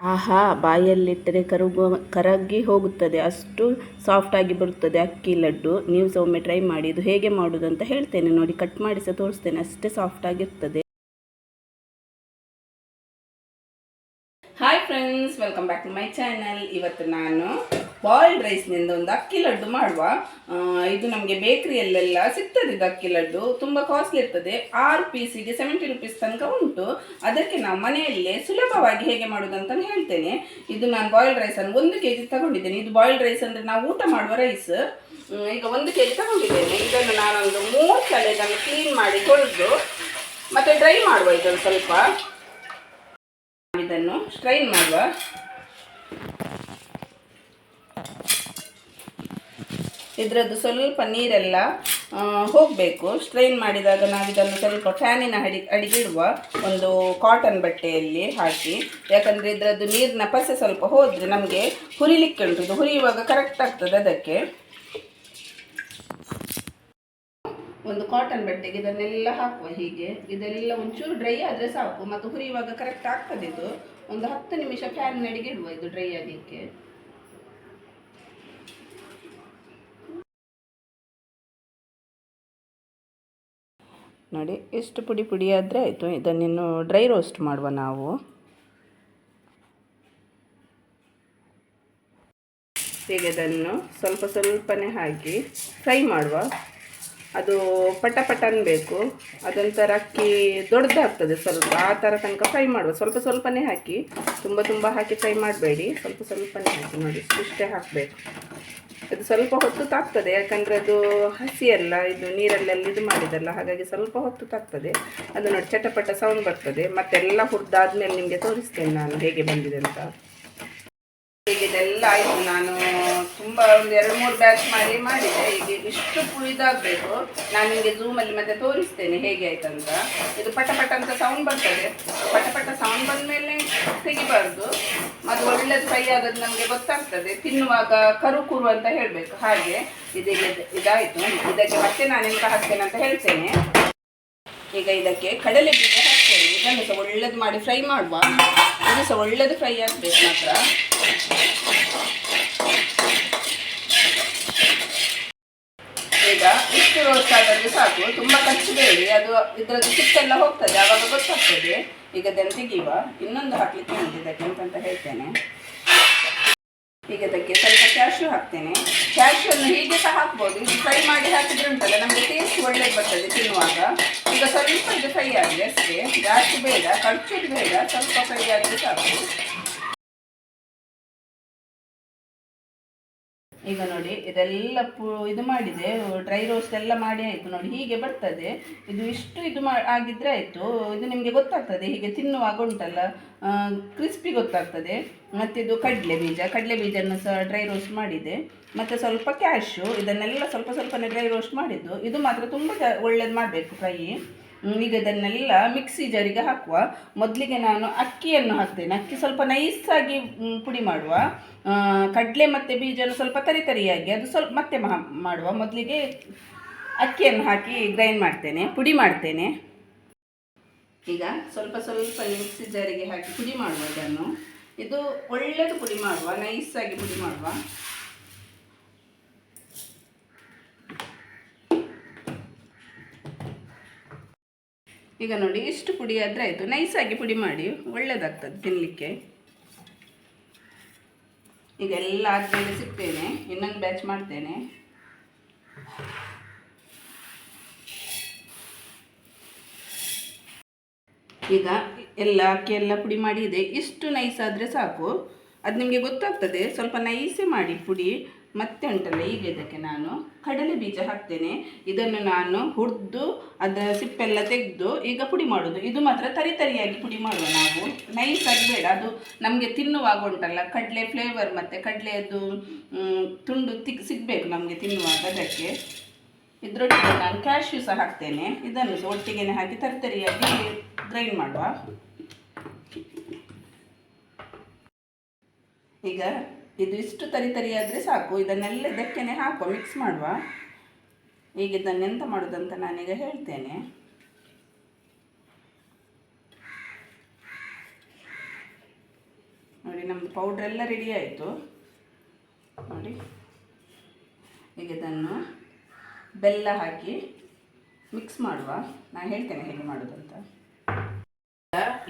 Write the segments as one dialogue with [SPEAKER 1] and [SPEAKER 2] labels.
[SPEAKER 1] ಆಹಾ, ಬಾಯಲ್ಲಿಟ್ಟರೆ ಕರಗುವ ಕರಗಿ ಹೋಗುತ್ತದೆ. ಅಷ್ಟು ಸಾಫ್ಟಾಗಿ ಬರುತ್ತದೆ ಅಕ್ಕಿ ಲಡ್ಡು. ನೀವು ಸಹ ಒಮ್ಮೆ ಟ್ರೈ ಮಾಡಿ, ಇದು ಹೇಗೆ ಮಾಡೋದು ಅಂತ ಹೇಳ್ತೇನೆ. ನೋಡಿ ಕಟ್ ಮಾಡಿ ಸಹ ತೋರಿಸ್ತೇನೆ. ಅಷ್ಟೇ ಸಾಫ್ಟಾಗಿರ್ತದೆ hi friends welcome back to my channel ಇವತ್ತು ನಾನು ಬಾಯ್ಲ್ಡ್ ರೈಸ್ನಿಂದ ಒಂದು ಅಕ್ಕಿ ಲಡ್ಡು ಮಾಡುವ. ಇದು ನಮಗೆ ಬೇಕರಿಯಲ್ಲೆಲ್ಲ ಸಿಗ್ತದೆ ಇದು ಅಕ್ಕಿ ಲಡ್ಡು. ತುಂಬ ಕಾಸ್ಟ್ಲಿ ಇರ್ತದೆ. ಆರು ಪೀಸಿಗೆ ಸೆವೆಂಟಿ ರುಪೀಸ್ ತನಕ ಉಂಟು. ಅದಕ್ಕೆ ನಾವು ಮನೆಯಲ್ಲೇ ಸುಲಭವಾಗಿ ಹೇಗೆ ಮಾಡೋದು ಅಂತ ಹೇಳ್ತೇನೆ. ಇದು ನಾನು ಬಾಯ್ಲ್ಡ್ ರೈಸನ್ನು ಒಂದು ಕೆ ಜಿ ತಗೊಂಡಿದ್ದೇನೆ. ಇದು ಬಾಯ್ಲ್ಡ್ ರೈಸ್ ಅಂದರೆ ನಾವು ಊಟ ಮಾಡುವ ರೈಸ್ ಈಗ ಒಂದು ಕೆ ಜಿ ತಗೊಂಡಿದ್ದೇನೆ. ಇದನ್ನು ನಾನೊಂದು ಮೂರು ಸಲ ಇದನ್ನು ಕ್ಲೀನ್ ಮಾಡಿ ತೊಳೆದು, ಮತ್ತು ಡ್ರೈ ಮಾಡುವ ಇದನ್ನು ಸ್ವಲ್ಪ. ಇದನ್ನು ಸ್ಟ್ರೈನ್ ಮಾಡುವ. ಇದರದ್ದು ಸ್ವಲ್ಪ ನೀರೆಲ್ಲ ಹೋಗಬೇಕು. ಸ್ಟ್ರೈನ್ ಮಾಡಿದಾಗ ನಾವು ಇದನ್ನು ಸ್ವಲ್ಪ ಫ್ಯಾನಿನ ಅಡಿ, ಅಡಿಗಿಡುವ ಒಂದು ಕಾಟನ್ ಬಟ್ಟೆಯಲ್ಲಿ ಹಾಕಿ. ಯಾಕಂದರೆ ಇದರದ್ದು ನೀರಿನ ಪಸೆ ಸ್ವಲ್ಪ ಹೋದರೆ ನಮಗೆ ಹುರಿಲಿಕ್ಕೆ ಉಂಟು ಇದು ಹುರಿಯುವಾಗ ಕರೆಕ್ಟ್ ಆಗ್ತದೆ ಅದಕ್ಕೆ. ಒಂದು ಕಾಟನ್ ಬಟ್ಟೆಗೆ ಇದನ್ನೆಲ್ಲ ಹಾಕುವ ಹೀಗೆ. ಇದೆಲ್ಲ ಒಂಚೂರು ಡ್ರೈ ಆದರೆ ಸಾಕು. ಮತ್ತು ಹುರಿಯುವಾಗ ಕರೆಕ್ಟ್ ಆಗ್ತದೆ ಇದು. ಒಂದು ಹತ್ತು ನಿಮಿಷ ಫ್ಯಾನ್ ಅಡಿಗೆ ಇಡುವ ಇದು ಡ್ರೈ ಆಗಲಿಕ್ಕೆ. ನೋಡಿ, ಎಷ್ಟು ಪುಡಿ ಪುಡಿ ಆದರೆ ಆಯಿತು. ಇದನ್ನಿನ್ನು ಡ್ರೈ ರೋಸ್ಟ್ ಮಾಡುವ ನಾವು. ಹೀಗೆ ಇದನ್ನು ಸ್ವಲ್ಪ ಸ್ವಲ್ಪನೇ ಹಾಕಿ ಫ್ರೈ ಮಾಡುವ. ಅದು ಪಟ ಪಟ ಅನ್ಬೇಕು ಅದೊಂಥರ ಅಕ್ಕಿ ದೊಡ್ಡದಾಗ್ತದೆ ಸ್ವಲ್ಪ. ಆ ಥರ ತನಕ ಫ್ರೈ ಮಾಡುವ. ಸ್ವಲ್ಪ ಸ್ವಲ್ಪನೇ ಹಾಕಿ, ತುಂಬ ತುಂಬ ಹಾಕಿ ಫ್ರೈ ಮಾಡಬೇಡಿ. ಸ್ವಲ್ಪ ಸ್ವಲ್ಪನೇ ಹಾಕಿ ನೋಡಿ, ಇಷ್ಟೇ ಹಾಕಬೇಕು. ಅದು ಸ್ವಲ್ಪ ಹೊತ್ತು ತಾಗ್ತದೆ ಯಾಕಂದರೆ ಅದು ಹಸಿ ಅಲ್ಲ, ಇದು ನೀರಲ್ಲೆಲ್ಲ ಇದು ಮಾಡಿದಲ್ಲ, ಹಾಗಾಗಿ ಸ್ವಲ್ಪ ಹೊತ್ತು ತಾಗ್ತದೆ ಅದು ನೋಡಿ, ಚಟಪಟ ಸೌಂಡ್ ಬರ್ತದೆ. ಮತ್ತೆಲ್ಲ ಹುರಿದಾದ್ಮೇಲೆ ನಿಮಗೆ ತೋರಿಸ್ತೇನೆ ನಾನು ಹೇಗೆ ಬಂದಿದೆ ಅಂತ. ಈಗ ಇದೆಲ್ಲ ಆಯಿತು, ನಾನು ತುಂಬ ಒಂದು ಎರಡು ಮೂರು ಬ್ಯಾಚ್ ಮಾಡಿ, ಮಾಡಿದೆ. ಈಗ ಇಷ್ಟು ಪುಳಿದಾಗಬೇಕು ನಾನು ನಿಮಗೆ ಝೂಮಲ್ಲಿ ಮತ್ತೆ ತೋರಿಸ್ತೇನೆ ಹೇಗೆ ಆಯ್ತಂತ. ಇದು ಪಟ ಪಟ ಅಂತ ಸೌಂಡ್ ಬರ್ತದೆ. ಪಟ ಪಟ ಸೌಂಡ್ ಬಂದ ಮೇಲೆ ತೆಗಿಬಾರ್ದು. ಅದು ಒಳ್ಳೇದು ಫ್ರೈ ಆದದ್ದು ನಮಗೆ ಗೊತ್ತಾಗ್ತದೆ. ತಿನ್ನುವಾಗ ಕರು ಕುರು ಅಂತ ಹೇಳಬೇಕು. ಹಾಗೆ ಇದೀಗ ಇದಾಯಿತು. ಇದಕ್ಕೆ ಮತ್ತೆ ನಾನು ಎಂತ ಹಾಕ್ತೇನೆ ಅಂತ ಹೇಳ್ತೇನೆ. ಈಗ ಇದಕ್ಕೆ ಕಡಲೆ ಬೀಜ ಹಾಕ್ತೇನೆ. ಇದನ್ನು ಸಹ ಒಳ್ಳೇದು ಮಾಡಿ ಫ್ರೈ ಮಾಡುವ. ಇದು ಸಹ ಒಳ್ಳೇದು ಫ್ರೈ ಆಗಬೇಕು ಮಾತ್ರ ಈಗ ಇಷ್ಟು ರೋಸ್ಟ್ ಆಗೋದು ಸಾಕು. ತುಂಬ ಕಚ್ಚಬೇಡಿ ಅದು ಇದರದ್ದು ಸಿಪ್ಪೆಲ್ಲ ಹೋಗ್ತದೆ. ಆವಾಗ ಗೊತ್ತಾಗ್ತದೆ. ಈಗ ಅದನ್ನು ತೆಗೆಯುವ. ಇನ್ನೊಂದು ಹಾಕ್ಲಿಕ್ಕೆ ಉಂಟು ಇದಕ್ಕೆ ಹೇಳ್ತೇನೆ. ಈಗ ಅದಕ್ಕೆ ಸ್ವಲ್ಪ ಕ್ಯಾಶ್ಯೂ ಹಾಕ್ತೇನೆ. ಕ್ಯಾಶ್ಯೂನ್ನು ಹೀಗೆ ಸಹ ಹಾಕ್ಬೋದು. ಇದು ಫ್ರೈ ಮಾಡಿ ಹಾಕಿದ್ರೆ ಉಂಟಲ್ಲ, ನಮಗೆ ಟೇಸ್ಟ್ ಒಳ್ಳೆ ಬರ್ತದೆ ತಿನ್ನುವಾಗ. ಈಗ ಸ್ವಲ್ಪ ಇದು ಫ್ರೈ ಆಗಿದೆ ಅಷ್ಟೇ. ಜಾಸ್ತಿ ಬೇಡ, ಖರ್ಚು ಬೇಡ. ಸ್ವಲ್ಪ ಫ್ರೈ ಆದರೆ ಸಾಕು. ಈಗ ನೋಡಿ, ಇದೆಲ್ಲ ಪು, ಇದು ಮಾಡಿದೆ ಡ್ರೈ ರೋಸ್ಟ್ ಎಲ್ಲ ಮಾಡಿ ಆಯಿತು ನೋಡಿ, ಹೀಗೆ ಬರ್ತದೆ. ಇದು ಇಷ್ಟು ಇದು ಮಾ, ಆಗಿದ್ರೆ ಆಯಿತು. ಇದು ನಿಮಗೆ ಗೊತ್ತಾಗ್ತದೆ, ಹೀಗೆ ತಿನ್ನುವಾಗ ಉಂಟಲ್ಲ ಕ್ರಿಸ್ಪಿ ಗೊತ್ತಾಗ್ತದೆ. ಮತ್ತು ಇದು ಕಡಲೆ ಬೀಜ, ಕಡಲೆ ಬೀಜನ್ನು ಸಹ ಡ್ರೈ ರೋಸ್ಟ್ ಮಾಡಿದೆ. ಮತ್ತು ಸ್ವಲ್ಪ ಕ್ಯಾಶು ಇದನ್ನೆಲ್ಲ ಸ್ವಲ್ಪ ಸ್ವಲ್ಪನೇ ಡ್ರೈ ರೋಸ್ಟ್ ಮಾಡಿದ್ದು. ಇದು ಮಾತ್ರ ತುಂಬ ಒಳ್ಳೇದು ಮಾಡಬೇಕು ಫ್ರೈ ಈಗ ಅದನ್ನೆಲ್ಲ ಮಿಕ್ಸಿ ಜಾರಿಗೆ ಹಾಕುವ. ಮೊದಲಿಗೆ ನಾನು ಅಕ್ಕಿಯನ್ನು ಹಾಕ್ತೇನೆ. ಅಕ್ಕಿ ಸ್ವಲ್ಪ ನೈಸಾಗಿ ಪುಡಿ ಮಾಡುವ. ಕಡಲೆ ಮತ್ತು ಬೀಜನ ಸ್ವಲ್ಪ ತರಿ ತರಿಯಾಗಿ ಅದು ಸ್ವಲ್ಪ ಮತ್ತೆ ಮಾಡುವ. ಮೊದಲಿಗೆ ಅಕ್ಕಿಯನ್ನು ಹಾಕಿ ಗ್ರೈಂಡ್ ಮಾಡ್ತೇನೆ, ಪುಡಿ ಮಾಡ್ತೇನೆ. ಈಗ ಸ್ವಲ್ಪ ಸ್ವಲ್ಪ ಮಿಕ್ಸಿ ಜಾರಿಗೆ ಹಾಕಿ ಪುಡಿ ಮಾಡುವ ಇದನ್ನು. ಇದು ಒಳ್ಳೆಯದು ಪುಡಿ ಮಾಡುವ, ನೈಸಾಗಿ ಪುಡಿ ಮಾಡುವ. ಈಗ ನೋಡಿ, ಇಷ್ಟು ಪುಡಿ ಆದರೆ ಆಯಿತು. ನೈಸಾಗಿ ಪುಡಿ ಮಾಡಿ ಒಳ್ಳೆಯದಾಗ್ತದೆ ತಿನ್ನಲಿಕ್ಕೆ ಈಗ ಎಲ್ಲ ಆದಮೇಲೆ ಸಿಗ್ತೇನೆ, ಇನ್ನೊಂದು ಬ್ಯಾಚ್ ಮಾಡ್ತೇನೆ. ಈಗ ಎಲ್ಲ ಅಕ್ಕಿ ಎಲ್ಲ ಪುಡಿ ಮಾಡಿದೆ. ಇಷ್ಟು ನೈಸ್ ಆದರೆ ಸಾಕು. ಅದು ನಿಮಗೆ ಗೊತ್ತಾಗ್ತದೆ, ಸ್ವಲ್ಪ ನೈಸೇ ಮಾಡಿ ಪುಡಿ. ಮತ್ತೆ ಉಂಟಲ್ಲ, ಈಗ ಇದಕ್ಕೆ ನಾನು ಕಡಲೆ ಬೀಜ ಹಾಕ್ತೇನೆ. ಇದನ್ನು ನಾನು ಹುರಿದು, ಅದರ ಸಿಪ್ಪೆಲ್ಲ ತೆಗೆದು ಈಗ ಪುಡಿ ಮಾಡೋದು. ಇದು ಮಾತ್ರ ತರಿ ತರಿಯಾಗಿ ಪುಡಿ ಮಾಡುವ ನಾವು. ನೈಸ್ ಆಗಬೇಡ ಅದು ನಮಗೆ ತಿನ್ನುವಾಗ ಉಂಟಲ್ಲ, ಕಡಲೆ ಫ್ಲೇವರ್ ಮತ್ತು ಕಡಲೆಯದ್ದು ತುಂಡು ತಿಕ್, ಸಿಗಬೇಕು ನಮಗೆ ತಿನ್ನುವಾಗ ಅದಕ್ಕೆ. ಇದರೊಟ್ಟಿಗೆ ನಾನು ಕ್ಯಾಶ್ಯೂ ಸಹ ಹಾಕ್ತೇನೆ. ಇದನ್ನು ಸಹ ಒಟ್ಟಿಗೆ ಹಾಕಿ ತರಿತರಿಯಾಗಿ ಗ್ರೈಂಡ್ ಮಾಡುವ. ಈಗ ಇದು ಇಷ್ಟು ತರಿ ತರಿ ಆದರೆ ಸಾಕು. ಇದನ್ನೆಲ್ಲ ಇದಕ್ಕೇನೆ ಹಾಕುವ ಮಿಕ್ಸ್ ಮಾಡುವ. ಈಗ ಇದನ್ನು ಎಂತ ಮಾಡೋದಂತ ನಾನೀಗ ಹೇಳ್ತೇನೆ. ನೋಡಿ ನಮ್ಮದು ಪೌಡ್ರ್ ಎಲ್ಲ ರೆಡಿ ಆಯಿತು. ನೋಡಿ. ಈಗ ಇದನ್ನು ಬೆಲ್ಲ ಹಾಕಿ ಮಿಕ್ಸ್ ಮಾಡುವ. ನಾನು ಹೇಳ್ತೇನೆ ಹೇಗೆ ಮಾಡೋದಂತ.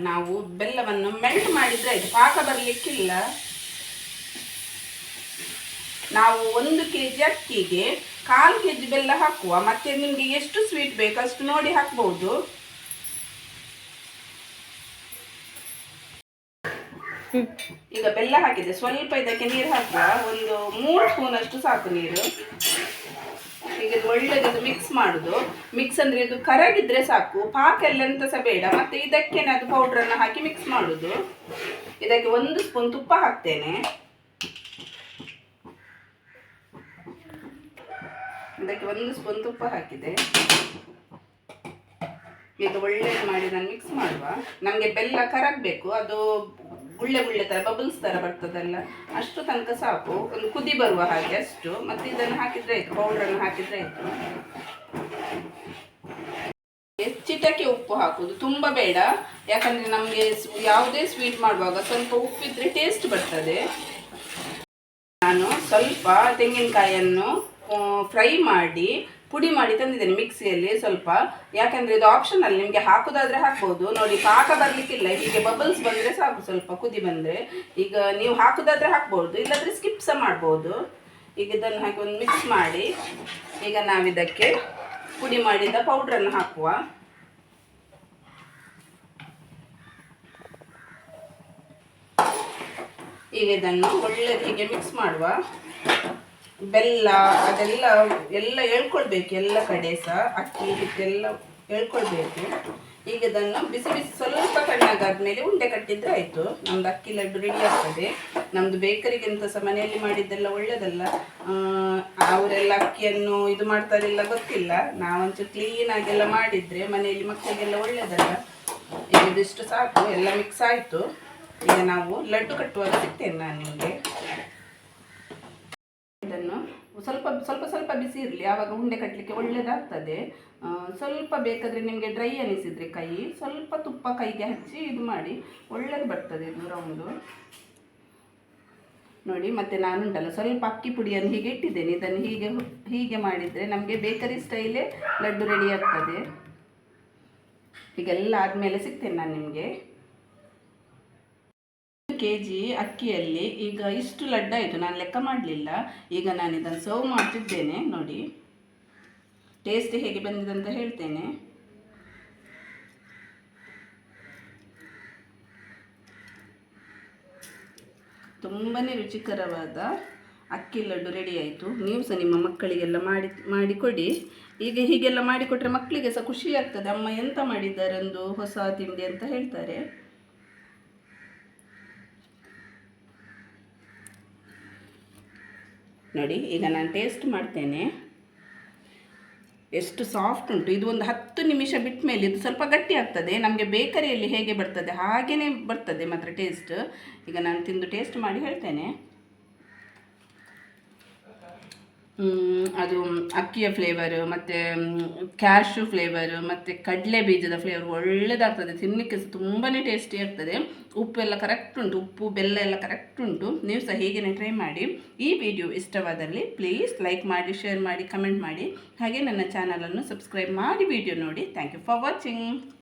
[SPEAKER 1] ನಾವು ಬೆಲ್ಲವನ್ನು ಮೆಲ್ಟ್ ಮಾಡಿದ್ರೆ ಆಯ್ತು ಪಾಕ ಬರಲಿಕ್ಕಿಲ್ಲ. ನಾವು ಒಂದು ಕೆ ಜಿ ಅಕ್ಕಿಗೆ ಕಾಲು ಕೆ ಜಿ ಬೆಲ್ಲ ಹಾಕುವ. ಮತ್ತೆ ನಿಮಗೆ ಎಷ್ಟು ಸ್ವೀಟ್ ಬೇಕು ಅಷ್ಟು ನೋಡಿ ಹಾಕ್ಬೋದು. ಈಗ ಬೆಲ್ಲ ಹಾಕಿದೆ. ಸ್ವಲ್ಪ ಇದಕ್ಕೆ ನೀರು ಹಾಕುವ. ಒಂದು ಮೂರು ಸ್ಪೂನ್ ಅಷ್ಟು ಸಾಕು ನೀರು. ಈಗ ಒಳ್ಳೆದು ಮಿಕ್ಸ್ ಮಾಡುದು. ಮಿಕ್ಸ್ ಅಂದ್ರೆ ಇದು ಕರಗಿದ್ರೆ ಸಾಕು. ಪಾಕ ಎಲ್ಲ ಎಂತ ಸಹ ಬೇಡ. ಮತ್ತೆ ಇದಕ್ಕೇನೆ ಅದು ಪೌಡ್ರನ್ನು ಹಾಕಿ ಮಿಕ್ಸ್ ಮಾಡುದು. ಇದಕ್ಕೆ ಒಂದು ಸ್ಪೂನ್ ತುಪ್ಪ ಹಾಕ್ತೇನೆ. ಇದಕ್ಕೆ ಒಂದು ಸ್ಪೂನ್ ತುಪ್ಪ ಹಾಕಿದೆ. ಈಗ ಒಳ್ಳೆ ಮಾಡಿ ನಾನು ಮಿಕ್ಸ್ ಮಾಡುವ. ನಮಗೆ ಬೆಲ್ಲ ಕರಗಬೇಕು, ಅದು ಗುಳ್ಳೆ ಗುಳ್ಳೆ ಥರ ಬಬಲ್ಸ್ ಥರ ಬರ್ತದಲ್ಲ, ಅಷ್ಟು ತನಕ ಸಾಕು. ಒಂದು ಕುದಿ ಬರುವ ಹಾಗೆ ಅಷ್ಟು. ಮತ್ತೆ ಇದನ್ನು ಹಾಕಿದ್ರೆ ಆಯಿತು ಪೌಡ್ರನ್ನು ಹಾಕಿದ್ರೆ ಆಯಿತು. ಚಿಟಕೆ ಉಪ್ಪು ಹಾಕುದು ತುಂಬ ಬೇಡ. ಯಾಕಂದ್ರೆ ನಮಗೆ ಯಾವುದೇ ಸ್ವೀಟ್ ಮಾಡುವಾಗ ಸ್ವಲ್ಪ ಉಪ್ಪಿದ್ರೆ ಟೇಸ್ಟ್ ಬರ್ತದೆ. ನಾನು ಸ್ವಲ್ಪ ತೆಂಗಿನಕಾಯಿಯನ್ನು ಫ್ರೈ ಮಾಡಿ, ಪುಡಿ ಮಾಡಿ ತಂದಿದ್ದೇನೆ ಮಿಕ್ಸಿಯಲ್ಲಿ ಸ್ವಲ್ಪ. ಯಾಕಂದ್ರೆ ಇದು ಆಪ್ಷನಲ್ ನಿಮಗೆ ಹಾಕೋದಾದ್ರೆ ಹಾಕ್ಬೋದು. ನೋಡಿ, ಪಾಕ ಬರಲಿಕ್ಕಿಲ್ಲ. ಹೀಗೆ ಬಬಲ್ಸ್ ಬಂದರೆ ಸಾಕು ಸ್ವಲ್ಪ, ಕುದಿ ಬಂದರೆ. ಈಗ ನೀವು ಹಾಕೋದಾದ್ರೆ ಹಾಕ್ಬೋದು. ಇಲ್ಲಾಂದರೆ ಸ್ಕಿಪ್ ಸಹ ಮಾಡ್ಬೋದು. ಈಗ ಇದನ್ನು ಹಾಕಿ ಒಂದು ಮಿಕ್ಸ್ ಮಾಡಿ. ಈಗ ನಾವಿದಕ್ಕೆ ಪುಡಿ ಮಾಡಿದ ಪೌಡ್ರನ್ನು ಹಾಕುವ. ಈಗ ಇದನ್ನು ಒಳ್ಳೆ ಹೀಗೆ ಮಿಕ್ಸ್ ಮಾಡುವ. ಬೆಲ್ಲ, ಅದೆಲ್ಲ ಎಲ್ಲ ಎಳ್ಕೊಳ್ಬೇಕು ಎಲ್ಲ ಕಡೆ ಸಹ, ಅಕ್ಕಿ ಇದೆಲ್ಲ ಎಳ್ಕೊಳ್ಬೇಕು ಈಗ ಇದನ್ನು ಬಿಸಿ ಬಿಸಿ ಸ್ವಲ್ಪ ತಣ್ಣಗಾದ್ಮೇಲೆ ಉಂಡೆ ಕಟ್ಟಿದ್ರೆ ಆಯಿತು. ನಮ್ದು ಅಕ್ಕಿ ಲಡ್ಡು ರೆಡಿ ಆಗ್ತದೆ. ನಮ್ಮದು ಬೇಕರಿಗಿಂತ ಸಹ ಮನೆಯಲ್ಲಿ ಮಾಡಿದ್ದೆಲ್ಲ ಒಳ್ಳೇದಲ್ಲ. ಅವರೆಲ್ಲ ಅಕ್ಕಿಯನ್ನು ಇದು ಮಾಡ್ತಾರಿಲ್ಲ ಗೊತ್ತಿಲ್ಲ. ನಾವಂಚೂರು ಕ್ಲೀನಾಗೆಲ್ಲ ಮಾಡಿದರೆ ಮನೆಯಲ್ಲಿ ಮಕ್ಕಳಿಗೆಲ್ಲ ಒಳ್ಳೆಯದಲ್ಲ ಇದಿಷ್ಟು ಸಾಕು, ಎಲ್ಲ ಮಿಕ್ಸ್ ಆಯಿತು. ಈಗ ನಾವು ಲಡ್ಡು ಕಟ್ಟುವಾಗ ಸಿಗ್ತೇನೆ ನಾನು ನಿಮಗೆ ಇದನ್ನು ಸ್ವಲ್ಪ ಸ್ವಲ್ಪ ಸ್ವಲ್ಪ ಬಿಸಿ ಇರಲಿ. ಆವಾಗ ಉಂಡೆ ಕಟ್ಟಲಿಕ್ಕೆ ಒಳ್ಳೆಯದಾಗ್ತದೆ ಸ್ವಲ್ಪ ಬೇಕಾದರೆ ನಿಮಗೆ ಡ್ರೈ ಅನಿಸಿದರೆ ಕೈ, ಸ್ವಲ್ಪ ತುಪ್ಪ ಕೈಗೆ ಹಚ್ಚಿ ಇದು ಮಾಡಿ. ಒಳ್ಳೇದು ಬರ್ತದೆ ಇದು ರೌಂಡು ನೋಡಿ, ಮತ್ತೆ ನಾನು ಉಂಟಲ್ಲ ಸ್ವಲ್ಪ ಅಕ್ಕಿ ಪುಡಿಯನ್ನು ಹೀಗೆ ಇಟ್ಟಿದ್ದೇನೆ. ಇದನ್ನು ಹೀಗೆ ಹೀಗೆ ಮಾಡಿದರೆ ನಮಗೆ ಬೇಕರಿ ಸ್ಟೈಲೇ ಲಡ್ಡು ರೆಡಿ ಆಗ್ತದೆ. ಹೀಗೆಲ್ಲ ಆದಮೇಲೆ ಸಿಗ್ತೇನೆ ನಾನು ನಿಮಗೆ. ಕೆ ಜಿ ಅಕ್ಕಿಯಲ್ಲಿ ಈಗ ಇಷ್ಟು ಲಡ್ಡು ಆಯಿತು. ನಾನು ಲೆಕ್ಕ ಮಾಡಲಿಲ್ಲ. ಈಗ ನಾನು ಇದನ್ನು ಸರ್ವ್ ಮಾಡ್ತಿದ್ದೇನೆ. ನೋಡಿ. ಟೇಸ್ಟ್ ಹೇಗೆ ಬಂದಿದೆ ಅಂತ ಹೇಳ್ತೇನೆ. ತುಂಬಾ ರುಚಿಕರವಾದ ಅಕ್ಕಿ ಲಡ್ಡು ರೆಡಿ ಆಯಿತು. ನೀವು ಸಹ ನಿಮ್ಮ ಮಕ್ಕಳಿಗೆಲ್ಲ ಮಾಡಿ, ಮಾಡಿಕೊಡಿ. ಈಗ ಹೀಗೆಲ್ಲ ಮಾಡಿಕೊಟ್ರೆ ಮಕ್ಕಳಿಗೆ ಸಹ ಖುಷಿ ಆಗ್ತದೆ. ಅಮ್ಮ ಎಂತ ಮಾಡಿದ್ದಾರೆಂದು ಹೊಸ ತಿಂಡಿ ಅಂತ ಹೇಳ್ತಾರೆ. ನೋಡಿ, ಈಗ ನಾನು ಟೇಸ್ಟ್ ಮಾಡ್ತೇನೆ. ಎಷ್ಟು ಸಾಫ್ಟ್ ಉಂಟು. ಇದು ಒಂದು ಹತ್ತು ನಿಮಿಷ ಬಿಟ್ಟ ಮೇಲೆ ಇದು ಸ್ವಲ್ಪ ಗಟ್ಟಿ ಆಗ್ತದೆ. ನಮಗೆ ಬೇಕರಿಯಲ್ಲಿ ಹೇಗೆ ಬರ್ತದೆ ಹಾಗೆಯೇ ಬರ್ತದೆ ಮಾತ್ರ ಟೇಸ್ಟ್ ಈಗ ನಾನು ತಿಂದು ಟೇಸ್ಟ್ ಮಾಡಿ ಹೇಳ್ತೇನೆ ಮ್, ಅದು ಅಕ್ಕಿಯ ಫ್ಲೇವರ್ ಮತ್ತು ಕ್ಯಾಶು ಫ್ಲೇವರ್ ಮತ್ತು ಕಡಲೆ ಬೀಜದ ಫ್ಲೇವರ್ ಒಳ್ಳೆಯದಾಗ್ತದೆ ತಿನ್ನಲಿಕ್ಕೆ ಸಹ ತುಂಬಾ ಟೇಸ್ಟಿ ಆಗ್ತದೆ. ಉಪ್ಪು ಎಲ್ಲ ಕರೆಕ್ಟ್ ಉಂಟು. ಉಪ್ಪು, ಬೆಲ್ಲ ಎಲ್ಲ ಕರೆಕ್ಟ್ ಉಂಟು. ನೀವು ಸಹ ಹೀಗೇ ಟ್ರೈ ಮಾಡಿ. ಈ ವಿಡಿಯೋ ಇಷ್ಟವಾದಲ್ಲಿ ಪ್ಲೀಸ್ ಲೈಕ್ ಮಾಡಿ ಶೇರ್ ಮಾಡಿ ಕಮೆಂಟ್ ಮಾಡಿ. ಹಾಗೆ ನನ್ನ ಚಾನಲನ್ನು ಸಬ್ಸ್ಕ್ರೈಬ್ ಮಾಡಿ ವಿಡಿಯೋ ನೋಡಿ. Thank you for watching